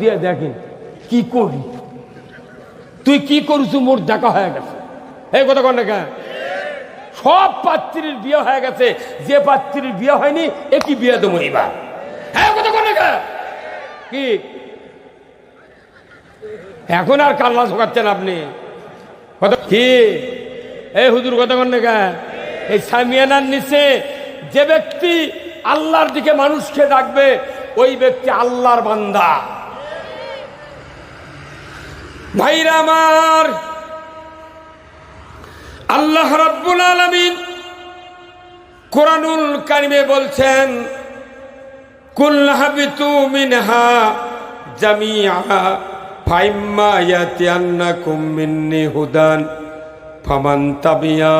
দিয়ে দেখেন, কি করি? তুই কি করিস, মোর দেখা হয়ে গেছে। এই কথা কন না সব পাত্রীর বিয়ে হয়ে গেছে, যে পাত্রীর বিয়ে হয়নি একই বিয়ে দেবো এবার কি? এখন আর কাল্লা শোকাচ্ছেন আপনি? কথা কি? এই হুজুর, কথা কন? এই সামিয়ানার নিচে যে ব্যক্তি আল্লাহর দিকে মানুষকে ডাকবে ওই ব্যক্তি আল্লাহর বান্দা। ভাইরা আমার, আল্লাহ রাব্বুল আলামিন কোরআনুল কারিমে বলছেন, কুল হাবিতু মিনহা জামিআ, ফাইম্মা ইয়াতিয়ান্নাকুম মিন্নি হুদান, ফামান তাবিয়া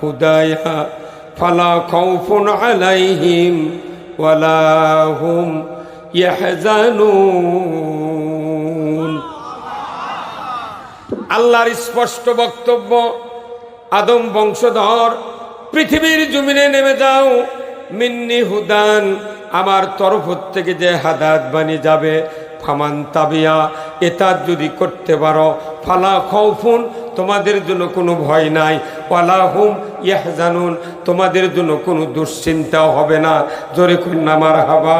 হুদায়া, ফালা খাউফুন আলাইহিম ওয়ালা হুম আল্লাহর স্পষ্ট বক্তব্য, আদম বংশধর, পৃথিবীর জমিনে নেমে যাও। মিন্নি হুদান, আমার তরফ থেকে যে হাদাত বানিয়ে যাবে, ফামান তাবিয়া, এটা যদি করতে পারো, ফালা খৌফুন তোমাদের জন্য কোনো ভয় নাই। ওয়ালা হুম ইয়াহজানুন, তোমাদের জন্য কোনো দুশ্চিন্তাও হবে না। জোরে কন্যা মার হাবা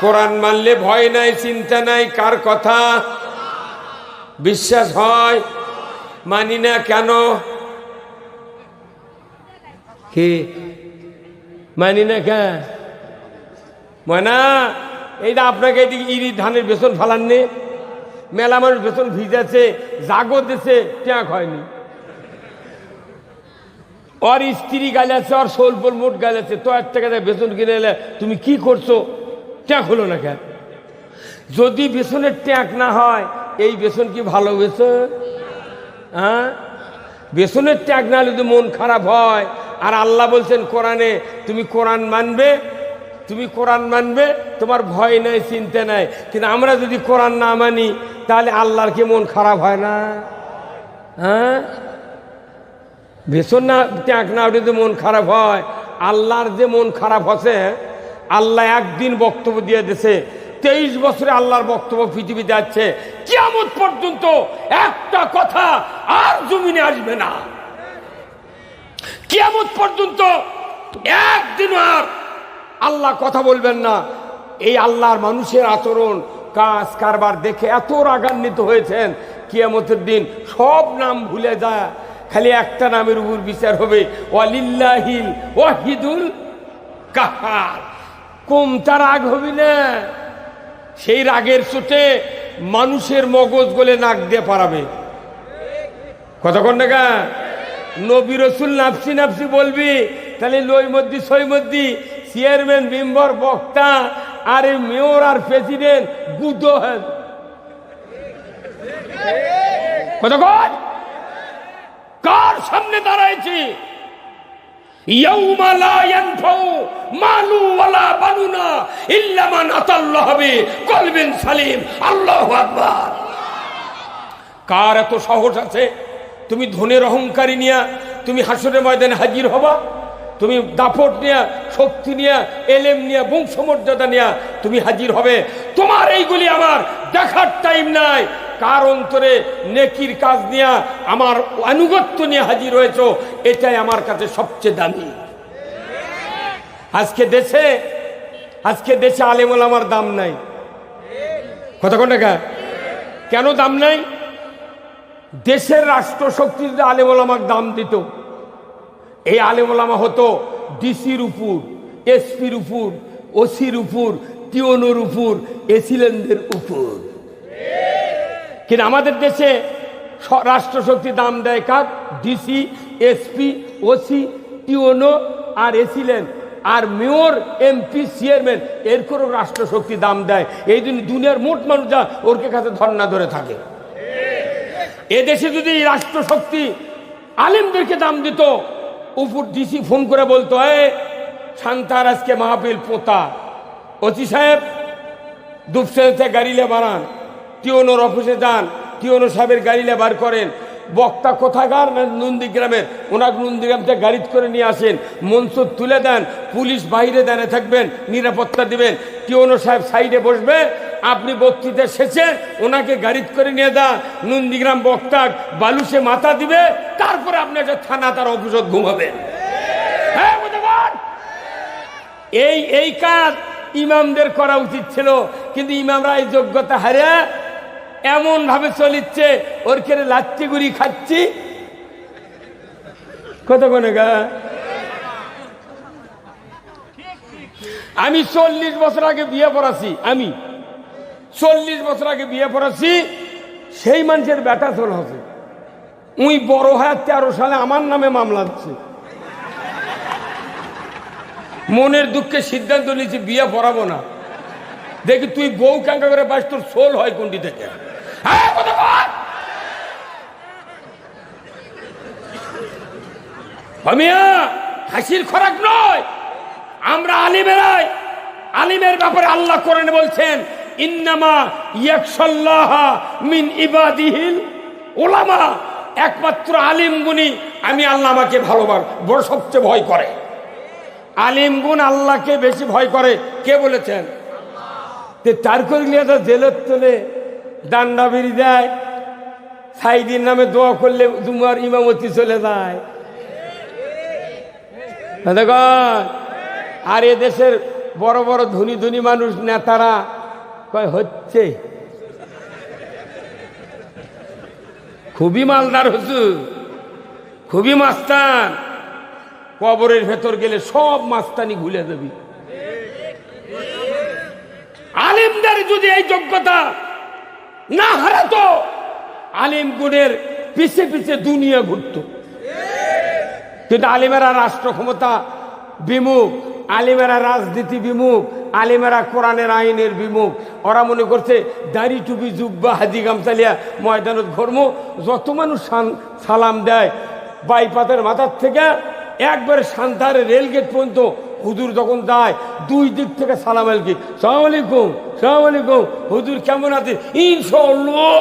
কোরআন মানলে ভয় নাই, চিন্তা নাই, কার কথা? বিশ্বাস হয়? মানি না কেন? কি? মানি না কেন? ময়না এইটা আপনাকে এদিকে ইরি ধানের বেসন ফালাননি? মেলা মানুষ বেসন ভিজেছে জাগো দেশে ট্যাঁক হয়নি। ওর স্ত্রী গালাছে ওর সোলপোল মোট গালাছে তো এক টাকা বেসন কিনে এলে তুমি কি করছ? ট্যাঁক হলো না কেন? যদি বেসনের ট্যাঁক না হয়, এই বেসন কি ভালো বেসন? হ্যাঁ? বেসনের ট্যাগ না হলে যদি মন খারাপ হয়, আর আল্লাহ বলছেন কোরআনে, তুমি কোরআন মানবে, তুমি কোরআন মানবে, তোমার ভয় নাই, চিন্তা নাই। কিন্তু আমরা যদি কোরআন না মানি, তাহলে আল্লাহর কি মন খারাপ হয় না? হ্যাঁ? বেসন না ট্যাগ না হলে যদি মন খারাপ হয়, আল্লাহর যে মন খারাপ হচ্ছে আল্লাহ একদিন বক্তব্য দিয়ে দিছে তেইশ বছরে আল্লাহর বক্তব্য পৃথিবীতে যাচ্ছে কিয়ামত পর্যন্ত একটা কথা আর জমিনে আসবে না। কিয়ামত পর্যন্ত একদিন আর আল্লাহ কথা বলবেন না। এই আল্লাহর মানুষের আচরণ, কাজ, কারবার দেখে এত রাগান্বিত হয়েছেন, কিয়ামতের দিন সব নাম ভুলে যায়। খালি একটা নামের উপর বিচার হবে, ওয়ালিল্লাহিল ওয়াহিদুল কাহার। কম তার রাগ হবি না। সেই রাগের চোটে মানুষের মগজ গলে নাক দিয়ে পারাবে। কতক্ষণ টাকা নবী রসুল নাফসি নাফসি বলবি, তাহলে লই মদ্দি, সই মদ্দি, চেয়ারম্যান, মেম্বার, বক্তা, আর এই মেয়র আর প্রেসিডেন্ট গুদ কতক্ষণ কার সামনে দাঁড়াইছি? কার এত সাহস আছে? তুমি ধনের অহংকারী নিয়া তুমি হাসরের ময়দানে হাজির হবা? তুমি দাপট নিয়া, শক্তি নিয়া, এলেম নিয়া, বংশমর্যাদা নিয়া তুমি হাজির হবে। তোমার এইগুলি আমার দেখার টাইম নাই। কার অন্তরে নেকির কাজ নিয়ে আমার আনুগত্য নিয়ে হাজির হয়েছ? এটাই আমার কাছে সবচেয়ে দামি। আজকে দেশে আজকে দেশে আলেমল আমার দাম নাই। কতক্ষণ টাকা? কেন দাম নাই? দেশের রাষ্ট্রশক্তি যদি আলেমল আমাকে দাম দিত। এই আলেমলামা হতো ডিসির উপর, এসপির উপর, ওসির উপর, টিওনোর উপর এসিলেনদের উপর। কিন্তু আমাদের দেশে রাষ্ট্রশক্তি দাম দেয় কাক ডিসি এসপি ওসি টিওনো আর এসিলেন আর মেয়র এমপি চেয়ারম্যান এর করেও রাষ্ট্রশক্তি দাম দেয়। এই জন্য দুনিয়ার মোট মানুষ যা ওর কাছে ধর্ণা ধরে থাকে। এদেশে যদি রাষ্ট্রশক্তি আলেমদেরকে দাম দিত, উপর ডিসি ফোন করে বলতো, এ, শান্তার আজকে মাহফিল পোতা। ওসি সাহেব, দুপসেতে গাড়িলে বাড়ান। টিওনোর অফিসে যান টিওনো সাহেবের গাড়িলে বার করেন। বক্তা কোথাকার নন্দীগ্রামের? ওনাকে নন্দীগ্রাম থেকে গাড়িতে করে নিয়ে আসেন। মঞ্চ তুলে দেন, পুলিশ বাইরে দানে থাকবেন, নিরাপত্তা দিবেন। কিওনো সাহেব সাইডে বসবে, আপনি বক্তৃতা শেষে ওনাকে গাড়িতে করে নিয়ে দেন নন্দীগ্রাম বক্তা বালুসে মাথা দিবে, তারপরে আপনি একটা থানা তার অফিসত ঘুমাবেন। হ্যাঁ এই এই কাজ ইমামদের করা উচিত ছিল, কিন্তু ইমামরা এই যোগ্যতা হারে এমন ভাবে চলিচ্ছে, ওর কেড়ে লাচ্ছি গুড়ি খাচ্ছি? কত কোনে গা? আমি চল্লিশ বছর আগে বিয়ে পড়াছি, আমি। চল্লিশ বছর আগে বিয়ে পড়াছি, সেই মানুষের বেটা চল আছে উই বড় হয় তেরো সালে আমার নামে মামলা দিচ্ছে। মনের দুঃখে সিদ্ধান্ত নিয়েছি বিয়ে পড়াবো না। দেখি তুই বউ কাঙ্কা করে বাস, তোর সোল হয় কোনটি থেকে হ্যাঁ, কথা বল। আমিয়া হাসির খোরাক নয়। আমরা আলিমেরাই। আলিমের ব্যাপারে আল্লাহ করেন বলছেন, ইন্নামা ইয়াকশাল্লাহ মিন ইবাদিহিল ওলামা একমাত্র আলিম গুনি আমি আল্লাহ আমাকে ভালোবার বড় সবচেয়ে ভয় করে। আলিম গুণ আল্লাহকে বেশি ভয় করে। কে বলেছেন? তে তার করে নিয়ে তো জেলের তোলে ডান্ডা বিড়ি দেয়। সাইদিন নামে দোয়া করলে তোমার ইমামতি চলে যায়। আর এ দেশের বড় বড় ধনী ধনী মানুষ নেতারা কয়, হচ্ছে? খুবই মালদার হুজুর, খুবই মাস্তান। কবরের ভেতর গেলে সব মাস্তানি ভুলে দেবি আলিমদের যদি এই যোগ্যতা না হারাতো আলিম গুণের পিছে পিছে দুনিয়া ঘুরত। কিন্তু আলিমেরা রাষ্ট্র ক্ষমতা বিমুখ, আলিমেরা রাজনীতি বিমুখ, আলিমেরা কোরআনের আইনের বিমুখ। ওরা মনে করছে, দাড়ি টুপি, জুব্বা, হাজি গামচালিয়া ময়দানত ঘর্ম, যত মানুষ সালাম দেয় বাইপাতের মাথার থেকে একবারে সান্তারে রেলগেট পর্যন্ত হুজুর যখন যায়, দুই দিক থেকে সালাম আলকি সালাম আলাইকুম সালাম আলাইকুম। হুজুর কেমন আছে ইনশাল্লাহ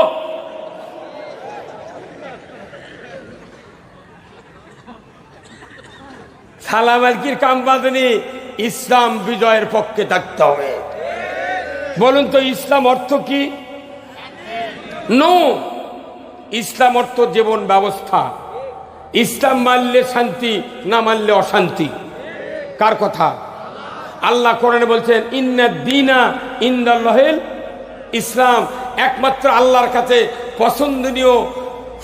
সালাম আলকির কাম বাদনি ইসলাম বিজয়ের পক্ষে থাকতে হবে। বলুন তো, ইসলাম অর্থ কি? নো, ইসলাম অর্থ জীবন ব্যবস্থা। ইসলাম মানলে শান্তি, না মানলে অশান্তি। কার কথা? আল্লাহ কোরআনে বলছেন, ইন্না দিনা ইন্দাল্লাহেল ইসলাম। একমাত্র আল্লাহর কাছে পছন্দনীয়,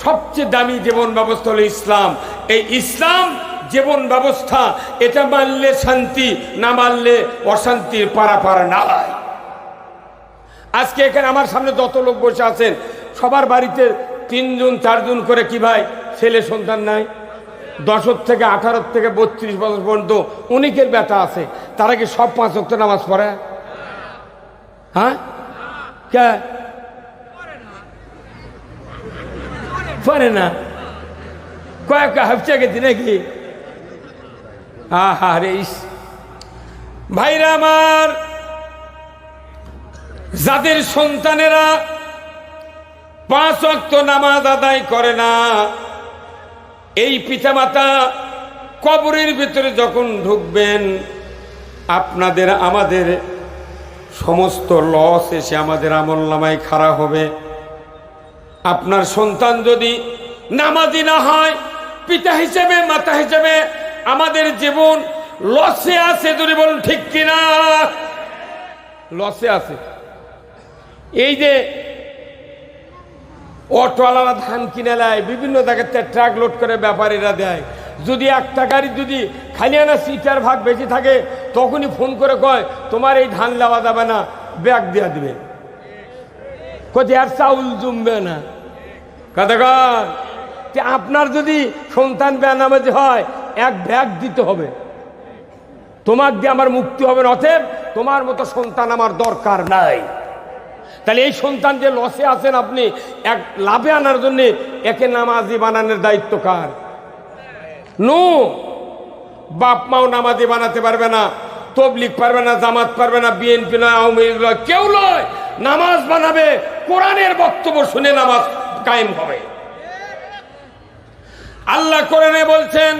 সবচেয়ে দামি জীবন ব্যবস্থা হলো ইসলাম। এই ইসলাম জীবন ব্যবস্থা, এটা মানলে শান্তি, না মানলে অশান্তির পারাপার নাই। আজকে এখানে আমার সামনে যত লোক বসে আছেন, সবার বাড়িতে তিনজন, চারজন করে কি ভাই? ছেলে সন্তান নাই। দশর থেকে আঠারো থেকে বত্রিশ বছর পর্যন্ত অনেকের ব্যথা আছে। তারা কি সব পাঁচ অক্ট নামাজ পড়ে? হ্যাঁ? কে? পারে না। কয়েক হাফচা গেছি নাকি? ভাইরা আমার, যাদের সন্তানেরা পাঁচ অক্ত নামাজ আদায় করে না, এই পিতামাতা কবরের ভিতরে যখন ঢুকবেন, আপনাদের আমাদের সমস্ত লস এসে আমাদের আমল নামায় খারাপ হবে। আপনার সন্তান যদি নামাজি না হয়, পিতা হিসেবে, মাতা হিসেবে আমাদের জীবন লসে আছে যদি বলুন ঠিক কিনা? লসে আছে। এই যে অটোওয়ালারা ধান কিনে নেয়, বিভিন্ন জায়গাতে ট্রাক লোড করে ব্যাপারীরা দেয়। যদি একটা গাড়ি যদি খালি আনা সিটার ভাগ বেশি থাকে, তখনই ফোন করে কয়, তোমার এই ধান নেওয়া যাবে না, ব্যাগ দেওয়া দিবে। কোথায় আর চাউল জমবে না। যে আপনার যদি সন্তান বেনামাজি হয় এক ব্যাগ দিতে হবে। তোমার দিয়ে আমার মুক্তি হবে অতএব তোমার মতো সন্তান আমার দরকার নাই। তাহলে এই সন্তান যে লসে আছেন আপনি, এক লাভে আনার জন্য একে নামাজি বানানোর দায়িত্ব কার? নো, বাপ মাও নামাজি বানাতে পারবে না তবলিক পারবে না, জামাত পারবে না বিএনপি নয়, আওয়ামী লীগ নয়, কেউ নয়। নামাজ বানাবে, কোরআনের বক্তব্য শুনে নামাজ কায়েম হবে। আল্লাহ কোরআনে বলছেন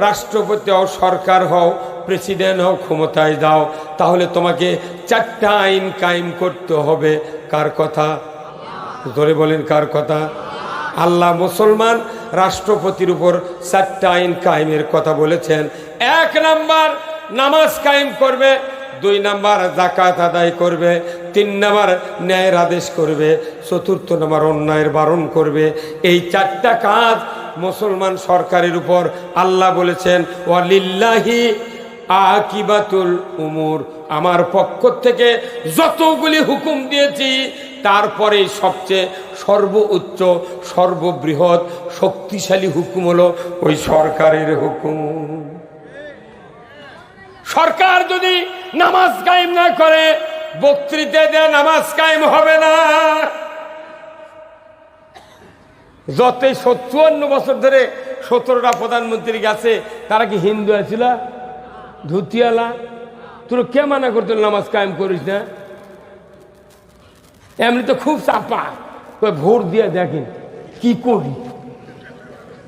রাষ্ট্রপতি হও, সরকার হও, প্রেসিডেন্ট হও, ক্ষমতায় দাও তাহলে তোমাকে চারটা আইন কায়েম করতে হবে। কার কথা? ধরে বলেন, কার কথা? আল্লাহ মুসলমান রাষ্ট্রপতির উপর চারটা আইন কায়েমের কথা বলেছেন। এক নাম্বার, নামাজ কায়েম করবে, দুই নাম্বার জাকাত আদায় করবে, তিন নাম্বার, ন্যায়ের আদেশ করবে, চতুর্থ নাম্বার, অন্যায়ের বারণ করবে। এই চারটা কাজ মুসলমান সরকারের উপর আল্লাহ বলেছেন, ওয়ালিল্লাহি আকিবাতুল উমুর। আমার পক্ষ থেকে যতগুলি হুকুম দিয়েছি, তারপরে সবচেয়ে সর্বোচ্চ, সর্ববৃহৎ, শক্তিশালী হুকুম হলো ওই সরকারের হুকুম। সরকার যদি নামাজ কায়েম না করে, বক্তৃতা দেয় নামাজ কায়েম হবে না। যতই চুয়ান্ন বছর ধরে সতেরোটা প্রধানমন্ত্রী গেছে, তারা কি হিন্দু আছিল? ধুতিয়ালা তোর কে মানা করতে নামাজ কায়েম করিস না? এমনি তো খুব চাপা। ভোট দিয়ে দেখেন, কি করি?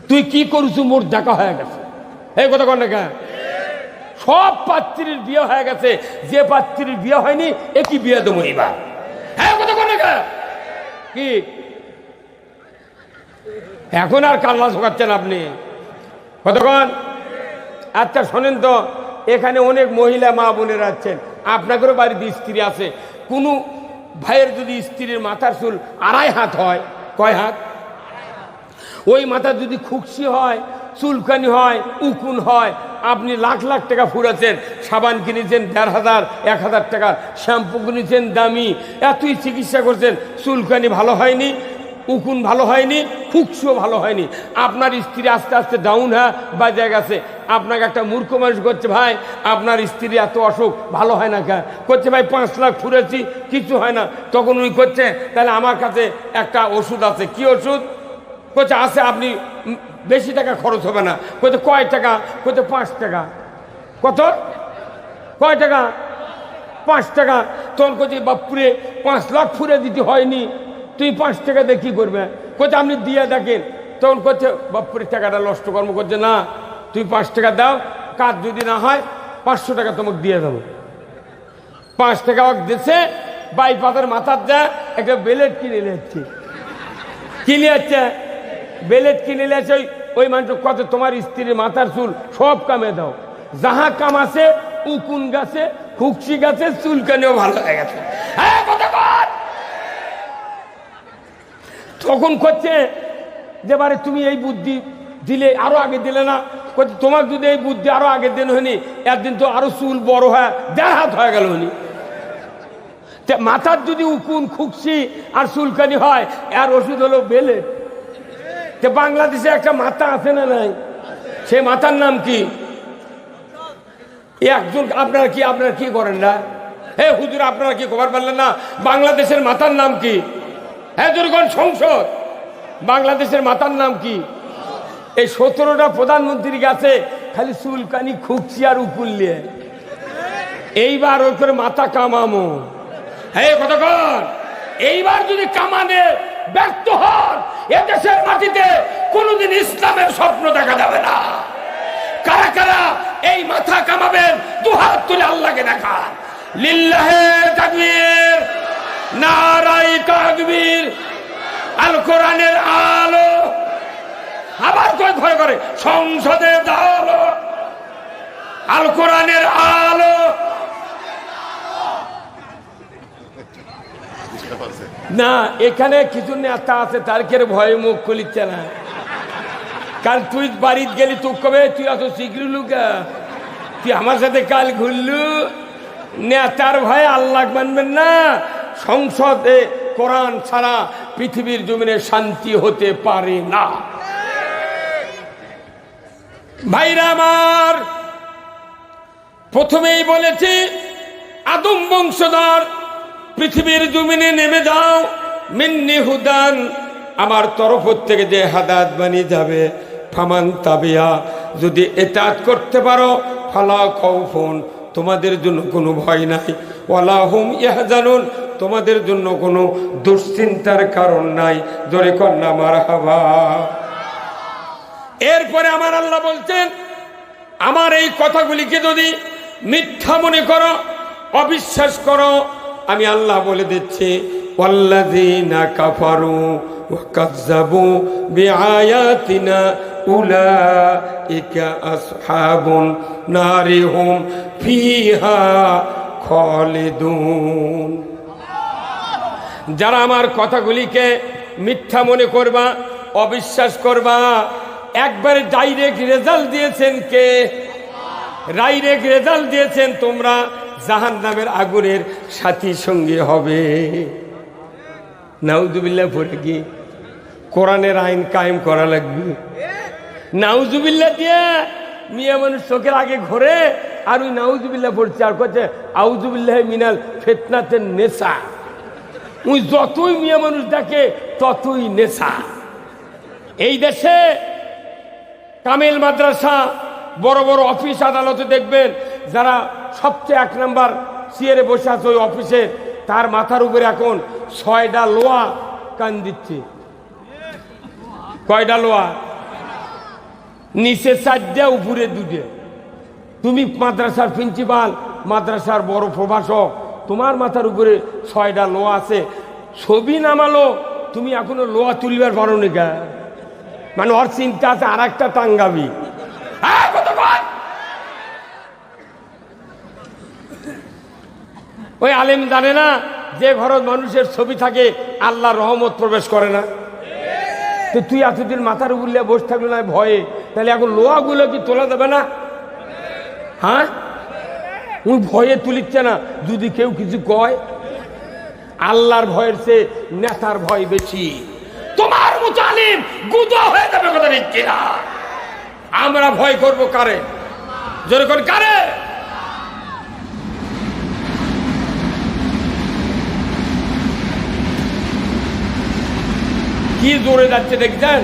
তুই কি করিস মোর দেখা হয়ে গেছে। এই কথা কন না সব পাত্রীর বিয়ে হয়ে গেছে। যে পাত্রীর বিয়ে হয়নি একই বিয়ে দেবো এবার হ্যাঁ কথা কন? কি? এখন আর কান্না শোকাচ্ছেন আপনি। কতক্ষণ? আচ্ছা শোনেন তো, এখানে অনেক মহিলা মা বোনেরা আছেন। আপনাদেরও বাড়িতে স্ত্রী আছে। কোনো ভাইয়ের যদি স্ত্রীর মাথার চুল আড়াই হাত হয়, কয় হাত? ওই মাথা যদি খুকসি হয়, চুলকানি হয়, উকুন হয়, আপনি লাখ লাখ টাকা ফুরাচ্ছেন, সাবান কিনেছেন দেড় হাজার, এক হাজার টাকার, শ্যাম্পু কিনেছেন দামি, এতই চিকিৎসা করছেন, চুলকানি ভালো হয়নি উকুন ভালো হয়নি ফুকসও ভালো হয়নি। আপনার স্ত্রী আস্তে আস্তে ডাউন হ্যাঁ বাজে গেছে। আপনাকে একটা মূর্খ মানুষ করছে ভাই, আপনার স্ত্রী এত অসুখ, ভালো হয় না কেন করছে ভাই, পাঁচ লাখ ফুরেছি, কিছু হয় না। তখন উনি করছে, তাহলে আমার কাছে একটা ওষুধ আছে। কি ওষুধ? কোথায় আছে, আপনি বেশি টাকা খরচ হবে না। কোথায় কয় টাকা? কোথায় পাঁচ টাকা। কত? কয় টাকা? পাঁচ টাকা। তখন কোথায় বাপুরে, পাঁচ লাখ ফুরে দিতে হয়নি। তুই পাঁচ টাকা দিয়ে কী করবে? কোথায় আপনি দিয়ে দেখেন। তখন করছে বাপুরে, টাকাটা নষ্ট কর্ম করছে। না, তুই পাঁচ টাকা দাও, কাজ যদি না হয়, পাঁচশো টাকা তোমাকে দিয়ে দেবো। পাঁচ টাকা ওকে দিচ্ছে বাইপাতের মাথার যা, একটা বেলেট কিনে নিচ্ছে কিনে যাচ্ছে? বেলেট কিনে নিয়েছে ওই ওই মানুষ কত তোমার স্ত্রীর মাথার চুল সব কামে দাও। যাহা কাম আছে, উকুন গাছে, খুকসি গাছে চুলকানিও ভালো হয়ে গেছে হ্যাঁ, কথা বল। তখন করছে, যে বারে তুমি এই বুদ্ধি দিলে, আরও আগে দিলে না। করছে তোমার যদি এই বুদ্ধি আরও আগে দিন হয়নি, একদিন তো আরও চুল বড় হয়, দেড় হাত হয়ে গেল হয়নি। তে মাথার যদি উকুন, খুকসি আর চুলকানি হয় আর ওষুধ হলো বেলে। তে বাংলাদেশে একটা মাথা আছে না নাই? সে মাথার নাম কি? একজন, আপনারা কি আপনারা কি করেন না? হে হুজুর, আপনারা কি খবর পারলেন না? বাংলাদেশের মাথার নাম কি? হ্যাঁ সংসদ। বাংলাদেশের মাথার নাম কি? এই সতেরোটা প্রধানমন্ত্রীর গেছে খালি চুলকানি খুকসি আর উকুল নিয়ে। এইবার ওর করে মাথা কামামো। হ্যাঁ কতক্ষণ এইবার যদি কামানে ব্যর্থ হন, এদেশের মাটিতে কোনোদিন ইসলামের স্বপ্ন দেখা যাবে না। কারা কারা এই মাথা কামাবেন দু হাত তুলে আল্লাহকে দেখা লিল্লাহে তাকবীর। নারাই তাকবীর আল কোরআনের আলো। আবার কয় ভয় করে? সংসদে দাও। আল কোরআনের আলো। না, এখানে কিছু নেতা আছে, তার কে ভয়ে মুখ খুলিচ্ছে না? কাল তুই বাড়িতে গেলি তুই কবে? তুই অত শিখলু লুকা। তুই আমার সাথে কাল ঘুরলু। নেতার ভয়ে আল্লাহ মানবেন না। সংসদে কোরআন ছাড়া পৃথিবীর জমিনে শান্তি হতে পারে না। ভাইরা আমার, প্রথমেই বলেছে, আদম বংশধর, পৃথিবীর জমিনে নেমে যাও, মিন্নি হুদান, আমার তরফ থেকে যে হাদাত বানিয়ে যাবে, ফামান তাবিয়া, যদি এতাত করতে পারো, ফালা কৌফন তোমাদের জন্য কোনো ভয় নাই। ওয়ালা হুম ইহাজানুন তোমাদের জন্য কোনো দুশ্চিন্তার কারণ নাই। জোরে কন্যা মার হাবা এরপরে আমার আল্লাহ বলছেন, আমার এই কথাগুলিকে যদি মিথ্যা মনে করো, অবিশ্বাস করো, আমি আল্লাহ বলে দিচ্ছি, ওয়াল্লাযীনা কাফারু খালিদুন। যারা আমার কথাগুলিকে মিথ্যা মনে করবা, অবিশ্বাস করবা, একবারে ডাইরেক্ট রেজাল্ট দিয়েছেন কে? ডাইরেক্ট রেজাল্ট দিয়েছেন তোমরা জাহান নামের আগুনের সাথী সঙ্গে হবে। নাউজুবিল্লাহ পড়ে কি? কোরআনের আইন কায়েম করা লাগবে। নাউজুবিল্লাহ দিয়ে মিয়া মানুষ চোখের আগে ঘোরে, আর ওই নাউজুবিল্লাহ পড়ছে আর করছে আউজুবিল্লাহ মিনাল ফেতনাতের নেশা ওই যতই মিয়া মানুষ দেখে, ততই নেশা। এই দেশে কামেল মাদ্রাসা, বড় বড় অফিস আদালতে দেখবেন, যারা সবচেয়ে এক নাম্বার চেয়ারে বসে আছে ওই অফিসে, তার মাথার উপরে এখন ছয়টা লোয়া কান দিচ্ছে। কয়টা লোয়া? নিচে চারটা উপরে দুটে তুমি মাদ্রাসার প্রিন্সিপাল মাদ্রাসার বড় প্রভাষক তোমার মাথার উপরে ছয়টা লোয়া আছে। ছবি নামালো তুমি এখনও লোয়া তুলিবার পারো নি গা মানে ওর চিন্তা আছে আর একটা টাঙ্গাবি। হ্যাঁ, ওই আলেম জানে না যে ঘরত মানুষের ছবি থাকে আল্লাহ রহমত প্রবেশ করে না। তো তুই এতদিন মাথার উপর বসে থাকল না ভয়ে। তাহলে এখন লোহাগুলো কি তোলা যাবে না? হ্যাঁ? ওই ভয়ে তুলিচ্ছে না, যদি কেউ কিছু কয়। আল্লাহর ভয়ের সে নেতার ভয় বেশি। তোমার হয়ে যাবে কথা না। আমরা ভয় করব কারে? যেরকম কারে? কি জোরে যাচ্ছে দেখছেন?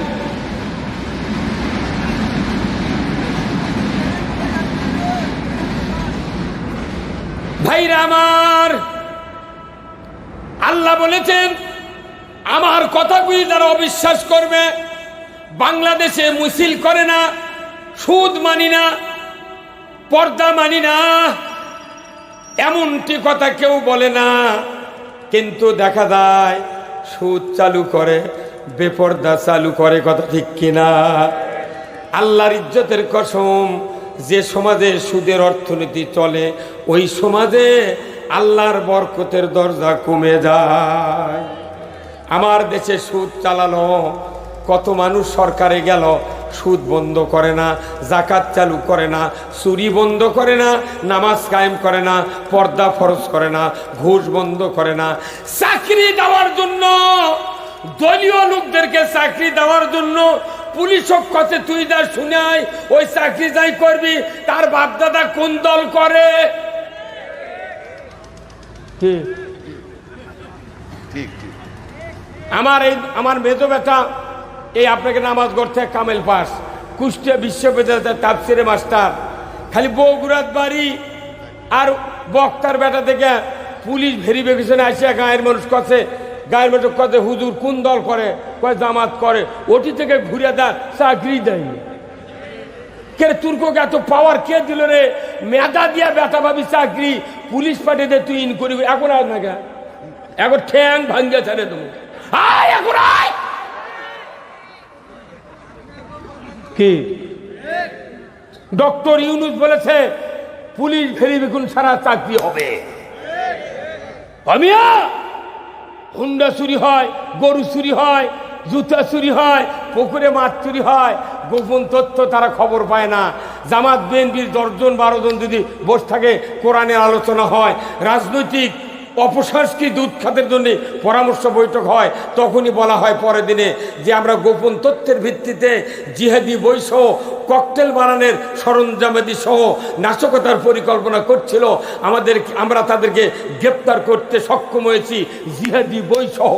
ভাইরা আমার, আল্লাহ বলেছেন, আমার কথাগুলি যারা অবিশ্বাস করবে, বাংলাদেশে মুসিল করে না, সুদ মানি না, পর্দা মানি না, এমনটি কথা কেউ বলে না, কিন্তু দেখা যায় সুদ চালু করে। বেপর্দা চালু করে কথা ঠিক কিনা? আল্লাহর ইজ্জতের কসম, যে সমাজে সুদের অর্থনীতি চলে, ওই সমাজে আল্লাহর বরকতের দরজা কমে যায়। আমার দেশে সুদ চালানো, কত মানুষ সরকারে গেল, সুদ বন্ধ করে না, জাকাত চালু করে না, চুরি বন্ধ করে না, নামাজ কায়েম করে না, পর্দা ফরজ করে না, ঘুষ বন্ধ করে না। চাকরি দেওয়ার জন্য দলীয় লোকদেরকে চাকরি দেওয়ার জন্য পুলিশক কাছে তুই যা শুনাই ওই চাকরি যাই করবি তার বাপদাদা কোন দল করে? ঠিক ঠিক। আমার এই আমার মেজো বেটা এই আপনাকে নামাজ গড়তে কামেল পাস কুষ্টিয়া বিশ্ববিদ্যালয়ের তাপসিরে মাস্টার। খালি বগুড়াত বাড়ি আর বক্তার বেটা থেকে পুলিশ ভেরিফিকেশনে আসিয়া গায়ের মানুষ কাছে গায়ের মানুষ কাছে হুজুর কোন দল করে কয় জামাত করে, ওটি থেকে ঘুরে দেয়, চাকরি দেয় কে তুর্ককে এত পাওয়ার কে দিল রে? মেধা দিয়া বেটা ভাবি চাকরি, পুলিশ পাঠিয়ে দে, তুই ইন করিবি এখন আর না এখন ঠ্যাং ভাঙ্গে ছেড়ে দেবো। আয়, এখন আয়! কি? ডক্টর ইউনুস বলেছে, পুলিশ ভেরিফিকেশন ছাড়া চাকরি হবে। আমিয়া হুন্ডা চুরি হয়, গরু চুরি হয়, জুতা চুরি হয়, পুকুরে মাছ চুরি হয়। গোপন তথ্য তারা খবর পায় না। জামাত, বিএনপির দশজন, বারো জন যদি বসে থাকে, কোরআনের আলোচনা হয়। রাজনৈতিক অপসংস্কৃত উৎখাতের জন্য পরামর্শ বৈঠক হয়? তখনই বলা হয় পরের দিনে যে আমরা গোপন তথ্যের ভিত্তিতে জিহাদি সহ ককটেল বানানোর সরঞ্জামাদি সহ নাশকতার পরিকল্পনা করছিল। আমাদের আমরা তাদেরকে গ্রেপ্তার করতে সক্ষম হয়েছি জিহাদি সহ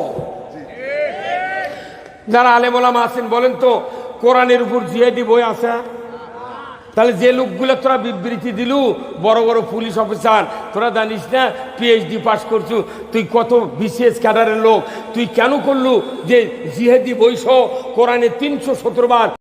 যারা আলেমোলামা আছেন, বলেন তো, কোরআনের উপর জিহাদি বই আছে? তাহলে যে লোকগুলো তোরা বিবৃতি দিলু, বড় বড় পুলিশ অফিসার, তোরা জানিস না পিএইচডি পাস করছু, তুই কত বিসিএস ক্যাডারের লোক, তুই কেন করলু যে জিহেদি বৈশ কোরআনে তিনশো সতেরো বার